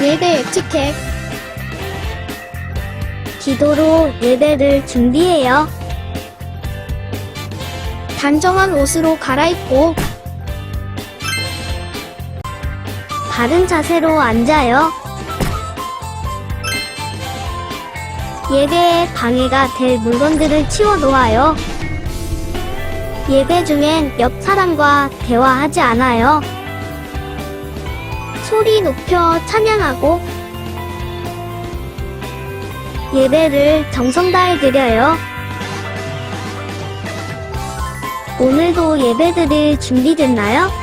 예배 에티켓 기도로 예배를 준비해요. 단정한 옷으로 갈아입고 바른 자세로 앉아요. 예배에 방해가 될 물건들을 치워 놓아요. 예배 중엔 옆 사람과 대화하지 않아요. 소리 높여 찬양하고 예배를 정성 다해 드려요. 오늘도 예배 드릴 준비됐나요?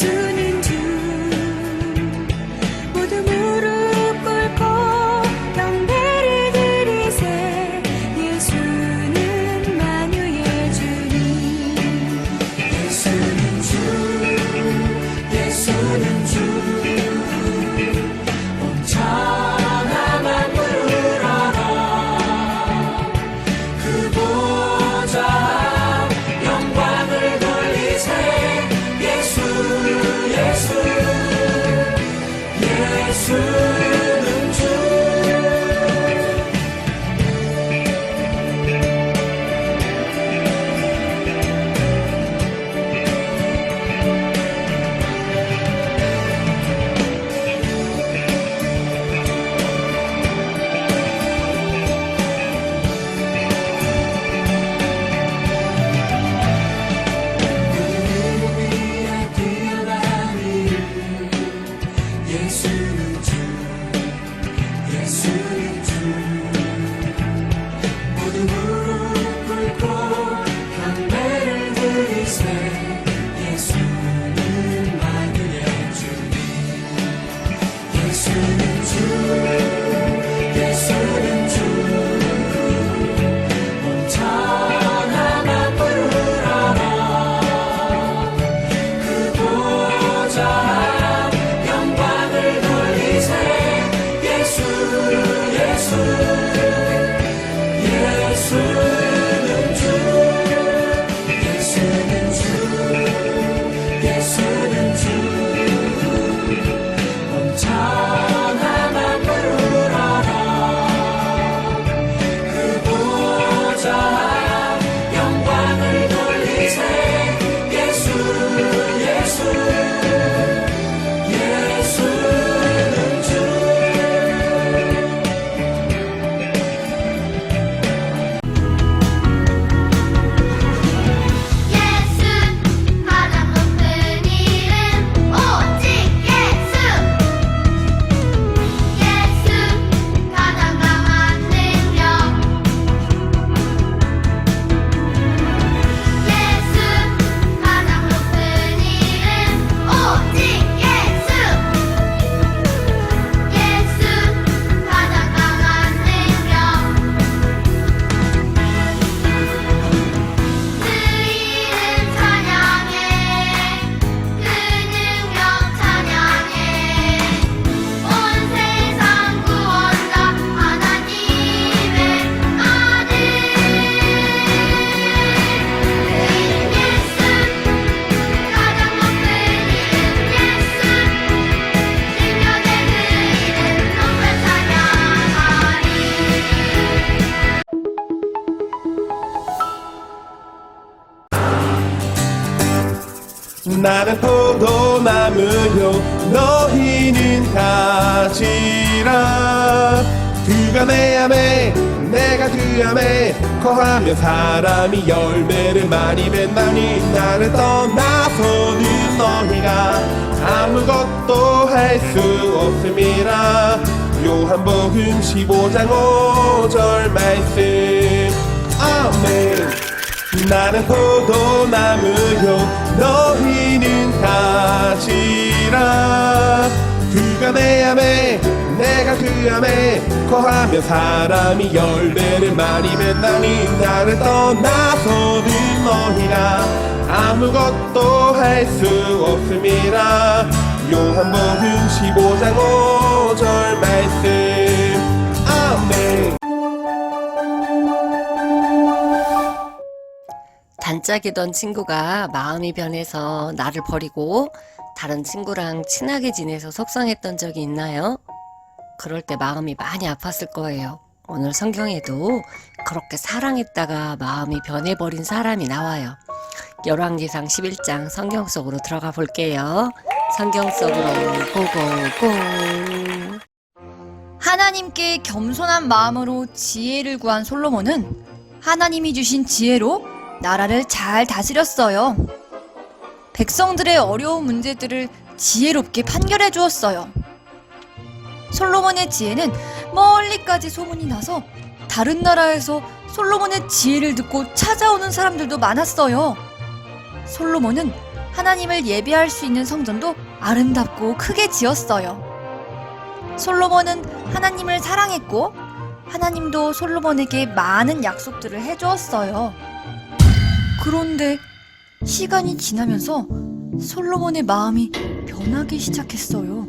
to 나는 포도나무요 너희는 가지라. 그가 내 안에 내가 그 안에 거하며 사람이 열매를 많이 맺나니 나를 떠나서는 너희가 아무것도 할 수 없음이라. 요한복음 15장 5절 말씀. 아멘 나는 포도나무요 너희는 가지라. 그가 내 안에 내가 그 안에 거하며 사람이 열매를 많이 맺나니 나를 떠나서는 너희가 아무것도 할 수 없음이라 요한복음 15장 5절 말씀 단짝이던 친구가 마음이 변해서 나를 버리고 다른 친구랑 친하게 지내서 속상했던 적이 있나요? 그럴 때 마음이 많이 아팠을 거예요. 오늘 성경에도 그렇게 사랑했다가 마음이 변해버린 사람이 나와요. 열왕기상 11장 성경 속으로 들어가 볼게요. 성경 속으로 고고고. 하나님께 겸손한 마음으로 지혜를 구한 솔로몬은 하나님이 주신 지혜로 나라를 잘 다스렸어요. 백성들의 어려운 문제들을 지혜롭게 판결해 주었어요. 솔로몬의 지혜는 멀리까지 소문이 나서 다른 나라에서 솔로몬의 지혜를 듣고 찾아오는 사람들도 많았어요. 솔로몬은 하나님을 예배할 수 있는 성전도 아름답고 크게 지었어요. 솔로몬은 하나님을 사랑했고 하나님도 솔로몬에게 많은 약속들을 해주었어요. 그런데 시간이 지나면서 솔로몬의 마음이 변하기 시작했어요.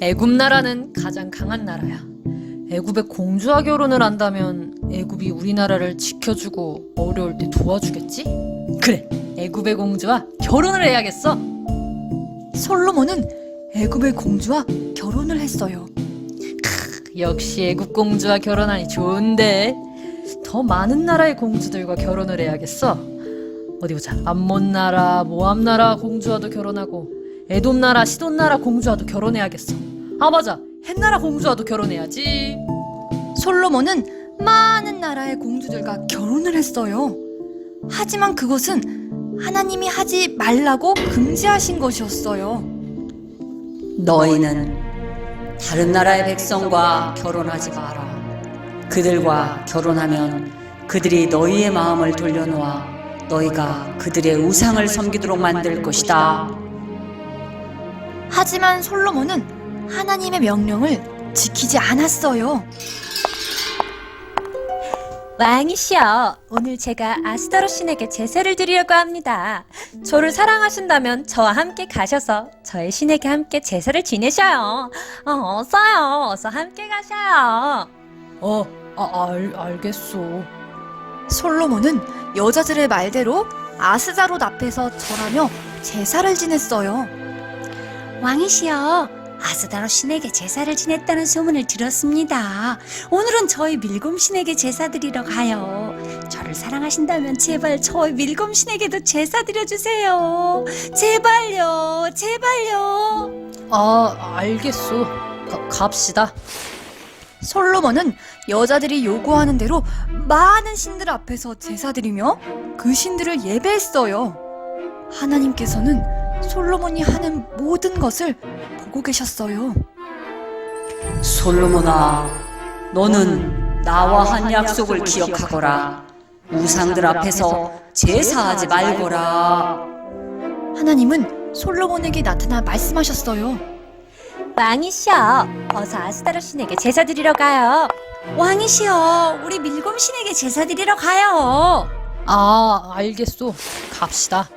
애굽 나라는 가장 강한 나라야. 애굽의 공주와 결혼을 한다면 애굽이 우리나라를 지켜주고 어려울 때 도와주겠지? 그래, 애굽의 공주와 결혼을 해야겠어. 솔로몬은 애굽의 공주와 결혼을 했어요. 역시 애굽 공주와 결혼하니 좋은데 더 많은 나라의 공주들과 결혼을 해야겠어. 어디 보자. 암몬 나라, 모압 나라 공주와도 결혼하고 에돔 나라, 시돈 나라 공주와도 결혼해야겠어. 아 맞아. 햇나라 공주와도 결혼해야지. 솔로몬은 많은 나라의 공주들과 결혼을 했어요. 하지만 그것은 하나님이 하지 말라고 금지하신 것이었어요. 너희는 다른 나라의 백성과 결혼하지 마라. 그들과 결혼하면 그들이 너희의 마음을 돌려놓아 너희가 그들의 우상을 섬기도록 만들 것이다. 하지만 솔로몬은 하나님의 명령을 지키지 않았어요. 왕이시여, 오늘 제가 아스타로 신에게 제사를 드리려고 합니다. 저를 사랑하신다면 저와 함께 가셔서 저의 신에게 함께 제사를 지내셔요. 어, 어서요, 어서 함께 가셔요. 어, 아, 알, 알겠어. 솔로몬은 여자들의 말대로 아스자롯 앞에서 절하며 제사를 지냈어요. 왕이시여, 아스타로 신에게 제사를 지냈다는 소문을 들었습니다. 오늘은 저희 밀곰 신에게 제사 드리러 가요. 저를 사랑하신다면 제발 저희 밀곰 신에게도 제사 드려주세요. 제발요, 제발요. 아, 알겠어. 가, 갑시다. 솔로몬은 여자들이 요구하는 대로 많은 신들 앞에서 제사드리며 그 신들을 예배했어요. 하나님께서는 솔로몬이 하는 모든 것을 보고 계셨어요. 솔로몬아, 너는 나와 한 약속을 기억하거라. 우상들 앞에서 제사하지 말거라. 하나님은 솔로몬에게 나타나 말씀하셨어요. 왕이시여, 어서 아스타로 신에게 제사 드리러 가요. 왕이시여, 우리 밀곰 신에게 제사 드리러 가요. 아, 알겠어. 갑시다.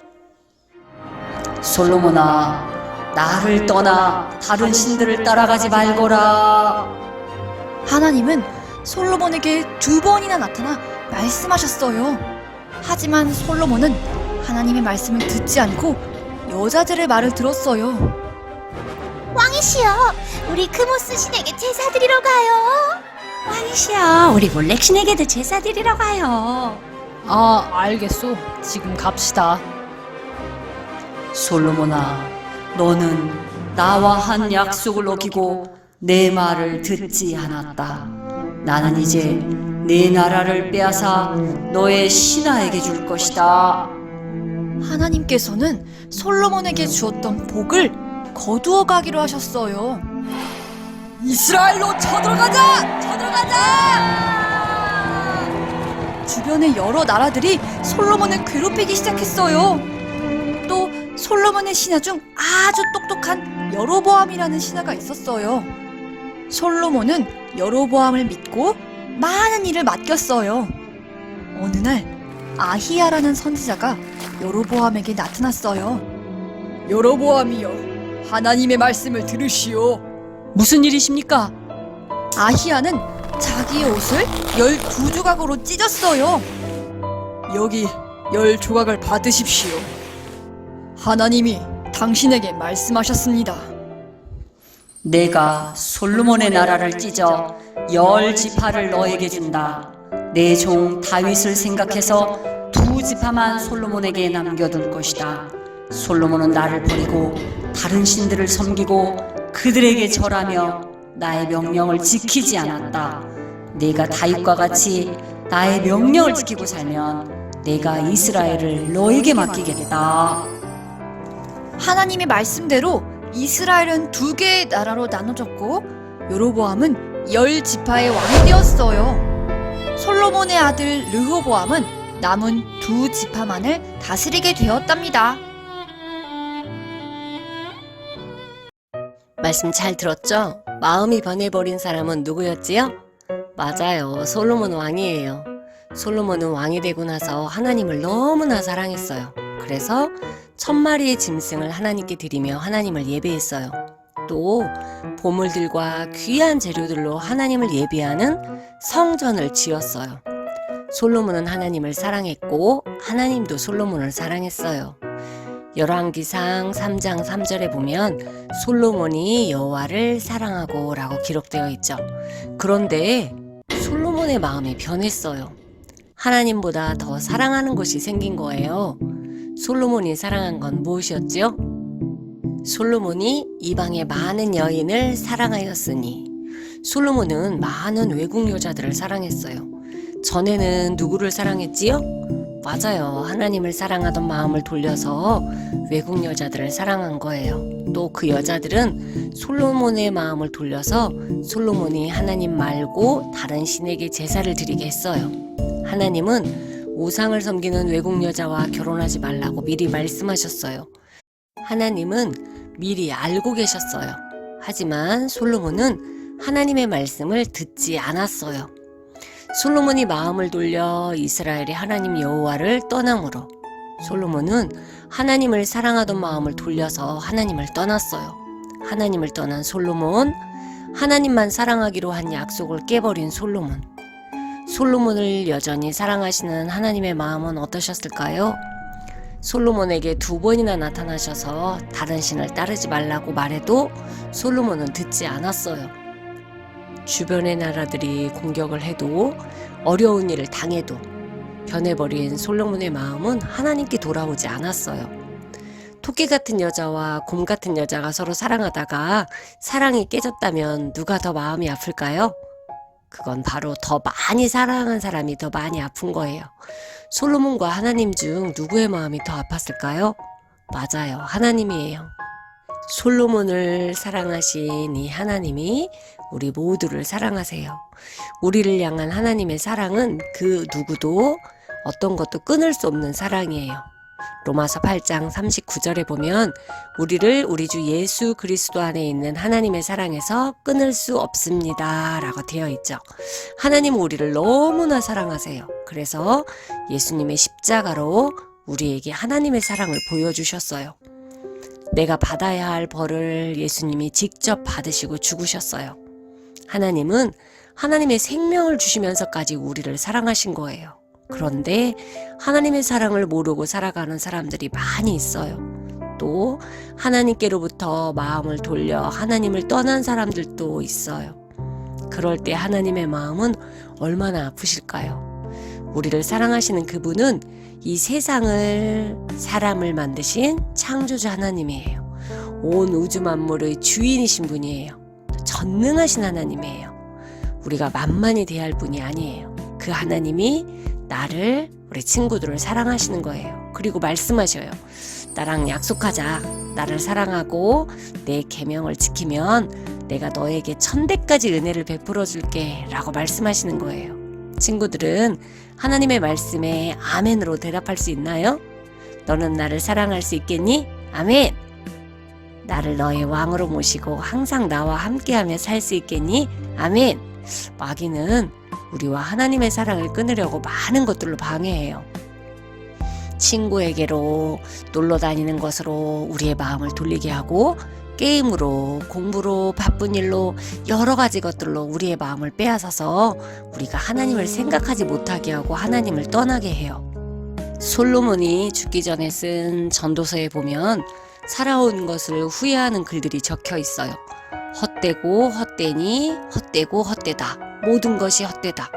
솔로몬아, 나를 떠나 다른 신들을 따라가지 말거라. 하나님은 솔로몬에게 두 번이나 나타나 말씀하셨어요. 하지만 솔로몬은 하나님의 말씀을 듣지 않고 여자들의 말을 들었어요. 왕이시여, 우리 크모스 신에게 제사 드리러 가요. 왕이시여, 우리 몰렉 신에게도 제사 드리러 가요. 아, 알겠어. 지금 갑시다. 솔로몬아, 너는 나와 한 약속을 어기고 내 말을 듣지 않았다. 나는 이제 내 나라를 빼앗아 너의 신하에게 줄 것이다. 하나님께서는 솔로몬에게 주었던 복을 거두어 가기로 하셨어요. 이스라엘로 쳐들어가자! 쳐들어가자! 주변의 여러 나라들이 솔로몬을 괴롭히기 시작했어요. 또 솔로몬의 신하 중 아주 똑똑한 여로보암이라는 신하가 있었어요. 솔로몬은 여로보암을 믿고 많은 일을 맡겼어요. 어느 날 아히야라는 선지자가 여로보암에게 나타났어요. 여로보암이여, 하나님의 말씀을 들으시오. 무슨 일이십니까? 아히야는 자기의 옷을 열두 조각으로 찢었어요. 여기 열 조각을 받으십시오. 하나님이 당신에게 말씀하셨습니다. 내가 솔로몬의 나라를 찢어 열 지파를 너에게 준다. 내 종 다윗을 생각해서 두 지파만 솔로몬에게 남겨둘 것이다. 솔로몬은 나를 버리고 다른 신들을 섬기고 그들에게 절하며 나의 명령을 지키지 않았다. 내가 다윗과 같이 나의 명령을 지키고 살면 내가 이스라엘을 너에게 맡기겠다. 하나님의 말씀대로 이스라엘은 두 개의 나라로 나눠졌고 여로보암은 열 지파의 왕이 되었어요. 솔로몬의 아들 르호보암은 남은 두 지파만을 다스리게 되었답니다. 말씀 잘 들었죠? 마음이 변해버린 사람은 누구였지요? 맞아요. 솔로몬 왕이에요. 솔로몬은 왕이 되고 나서 하나님을 너무나 사랑했어요. 그래서 천 마리의 짐승을 하나님께 드리며 하나님을 예배했어요. 또 보물들과 귀한 재료들로 하나님을 예배하는 성전을 지었어요. 솔로몬은 하나님을 사랑했고 하나님도 솔로몬을 사랑했어요. 열왕기상 3장 3절에 보면 솔로몬이 여호와를 사랑하고라고 기록되어 있죠. 그런데 솔로몬의 마음이 변했어요. 하나님보다 더 사랑하는 것이 생긴 거예요. 솔로몬이 사랑한 건 무엇이었지요? 솔로몬이 이방의 많은 여인을 사랑하였으니 솔로몬은 많은 외국 여자들을 사랑했어요. 전에는 누구를 사랑했지요? 맞아요. 하나님을 사랑하던 마음을 돌려서 외국 여자들을 사랑한 거예요. 또 그 여자들은 솔로몬의 마음을 돌려서 솔로몬이 하나님 말고 다른 신에게 제사를 드리게 했어요. 하나님은 우상을 섬기는 외국 여자와 결혼하지 말라고 미리 말씀하셨어요. 하나님은 미리 알고 계셨어요. 하지만 솔로몬은 하나님의 말씀을 듣지 않았어요. 솔로몬이 마음을 돌려 이스라엘의 하나님 여호와를 떠남으로 솔로몬은 하나님을 사랑하던 마음을 돌려서 하나님을 떠났어요. 하나님을 떠난 솔로몬, 하나님만 사랑하기로 한 약속을 깨버린 솔로몬. 솔로몬을 여전히 사랑하시는 하나님의 마음은 어떠셨을까요? 솔로몬에게 두 번이나 나타나셔서 다른 신을 따르지 말라고 말해도 솔로몬은 듣지 않았어요. 주변의 나라들이 공격을 해도 어려운 일을 당해도 변해버린 솔로몬의 마음은 하나님께 돌아오지 않았어요. 토끼 같은 여자와 곰 같은 여자가 서로 사랑하다가 사랑이 깨졌다면 누가 더 마음이 아플까요? 그건 바로 더 많이 사랑한 사람이 더 많이 아픈 거예요. 솔로몬과 하나님 중 누구의 마음이 더 아팠을까요? 맞아요. 하나님이에요. 솔로몬을 사랑하신 이 하나님이 우리 모두를 사랑하세요. 우리를 향한 하나님의 사랑은 그 누구도 어떤 것도 끊을 수 없는 사랑이에요. 로마서 8장 39절에 보면 우리를 우리 주 예수 그리스도 안에 있는 하나님의 사랑에서 끊을 수 없습니다. 라고 되어 있죠. 하나님은 우리를 너무나 사랑하세요. 그래서 예수님의 십자가로 우리에게 하나님의 사랑을 보여주셨어요. 내가 받아야 할 벌을 예수님이 직접 받으시고 죽으셨어요. 하나님은 하나님의 생명을 주시면서까지 우리를 사랑하신 거예요. 그런데 하나님의 사랑을 모르고 살아가는 사람들이 많이 있어요. 또 하나님께로부터 마음을 돌려 하나님을 떠난 사람들도 있어요. 그럴 때 하나님의 마음은 얼마나 아프실까요? 우리를 사랑하시는 그분은 이 세상을 사람을 만드신 창조주 하나님이에요. 온 우주 만물의 주인이신 분이에요. 전능하신 하나님이에요. 우리가 만만히 대할 분이 아니에요. 그 하나님이 나를 우리 친구들을 사랑하시는 거예요. 그리고 말씀하셔요. 나랑 약속하자. 나를 사랑하고 내 계명을 지키면 내가 너에게 천대까지 은혜를 베풀어 줄게. 라고 말씀하시는 거예요. 친구들은 하나님의 말씀에 아멘으로 대답할 수 있나요? 너는 나를 사랑할 수 있겠니? 아멘! 나를 너의 왕으로 모시고 항상 나와 함께하며 살 수 있겠니? 아멘! 마귀는 우리와 하나님의 사랑을 끊으려고 많은 것들로 방해해요. 친구에게로 놀러 다니는 것으로 우리의 마음을 돌리게 하고 게임으로 공부로 바쁜 일로 여러 가지 것들로 우리의 마음을 빼앗아서 우리가 하나님을 생각하지 못하게 하고 하나님을 떠나게 해요. 솔로몬이 죽기 전에 쓴 전도서에 보면 살아온 것을 후회하는 글들이 적혀 있어요. 헛되고 헛되니 헛되고 헛되다. 모든 것이 헛되다.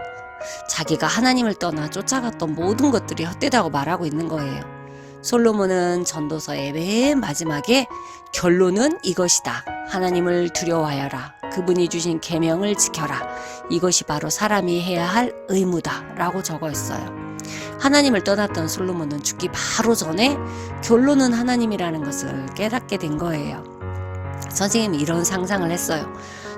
자기가 하나님을 떠나 쫓아갔던 모든 것들이 헛되다고 말하고 있는 거예요. 솔로몬은 전도서의 맨 마지막에 결론은 이것이다. 하나님을 두려워하여라. 그분이 주신 계명을 지켜라. 이것이 바로 사람이 해야 할 의무다라고 적어 있어요. 하나님을 떠났던 솔로몬은 죽기 바로 전에 결론은 하나님이라는 것을 깨닫게 된 거예요. 선생님이 이런 상상을 했어요.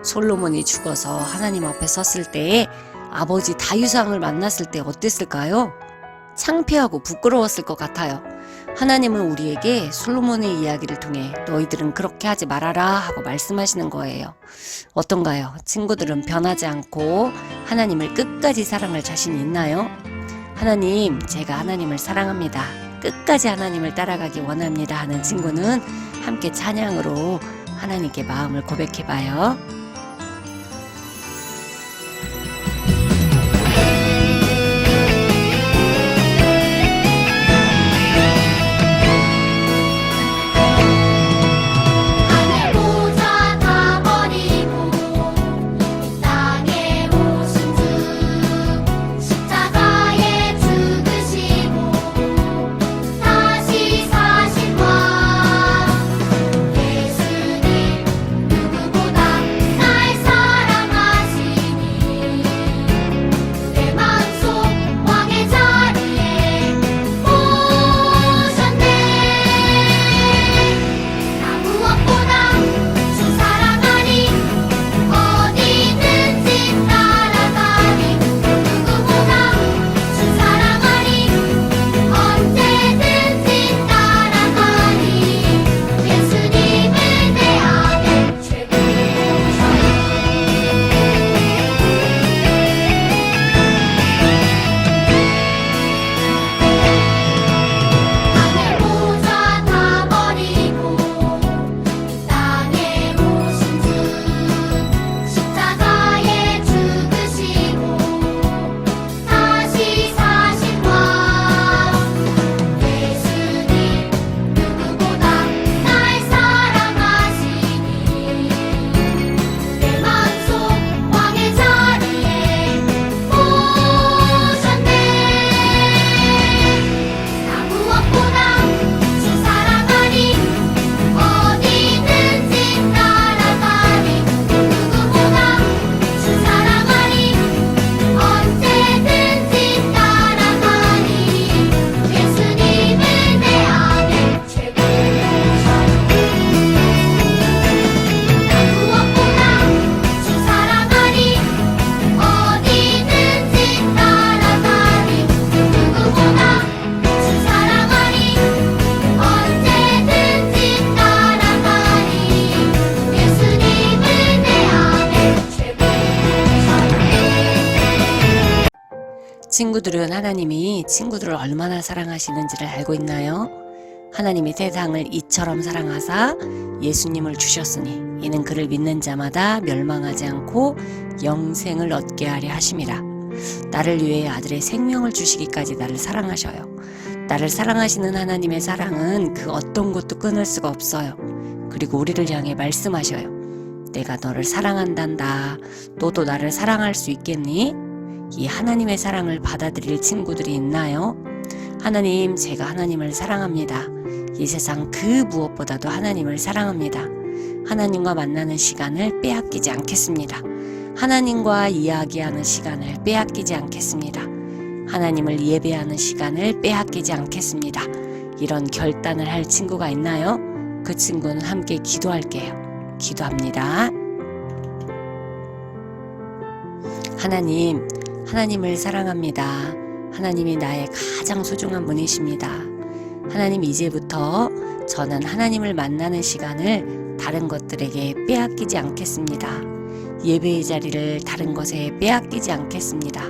솔로몬이 죽어서 하나님 앞에 섰을 때에 아버지 다유상을 만났을 때 어땠을까요? 창피하고 부끄러웠을 것 같아요. 하나님은 우리에게 솔로몬의 이야기를 통해 너희들은 그렇게 하지 말아라 하고 말씀하시는 거예요. 어떤가요? 친구들은 변하지 않고 하나님을 끝까지 사랑할 자신이 있나요? 하나님, 제가 하나님을 사랑합니다. 끝까지 하나님을 따라가기 원합니다 하는 친구는 함께 찬양으로 하나님께 마음을 고백해 봐요. 친구들은 하나님이 친구들을 얼마나 사랑하시는지를 알고 있나요? 하나님이 세상을 이처럼 사랑하사 예수님을 주셨으니 이는 그를 믿는 자마다 멸망하지 않고 영생을 얻게 하려 하심이라. 나를 위해 아들의 생명을 주시기까지 나를 사랑하셔요. 나를 사랑하시는 하나님의 사랑은 그 어떤 것도 끊을 수가 없어요. 그리고 우리를 향해 말씀하셔요. 내가 너를 사랑한단다. 너도 나를 사랑할 수 있겠니? 이 하나님의 사랑을 받아들일 친구들이 있나요? 하나님, 제가 하나님을 사랑합니다. 이 세상 그 무엇보다도 하나님을 사랑합니다. 하나님과 만나는 시간을 빼앗기지 않겠습니다. 하나님과 이야기하는 시간을 빼앗기지 않겠습니다. 하나님을 예배하는 시간을 빼앗기지 않겠습니다. 이런 결단을 할 친구가 있나요? 그 친구는 함께 기도할게요. 기도합니다. 하나님, 하나님을 사랑합니다. 하나님이 나의 가장 소중한 분이십니다. 하나님, 이제부터 저는 하나님을 만나는 시간을 다른 것들에게 빼앗기지 않겠습니다. 예배의 자리를 다른 것에 빼앗기지 않겠습니다.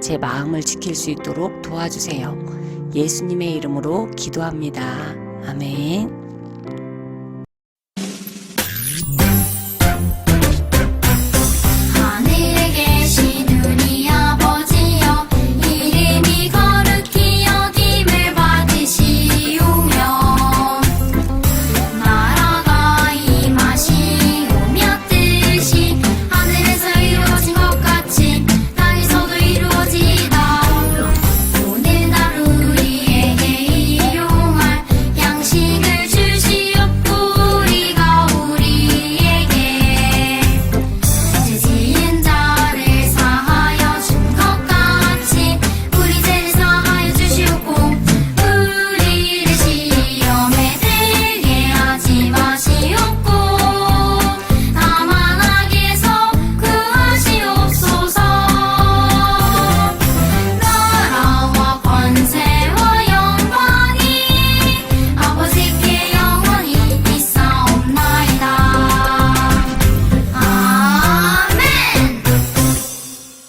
제 마음을 지킬 수 있도록 도와주세요. 예수님의 이름으로 기도합니다. 아멘.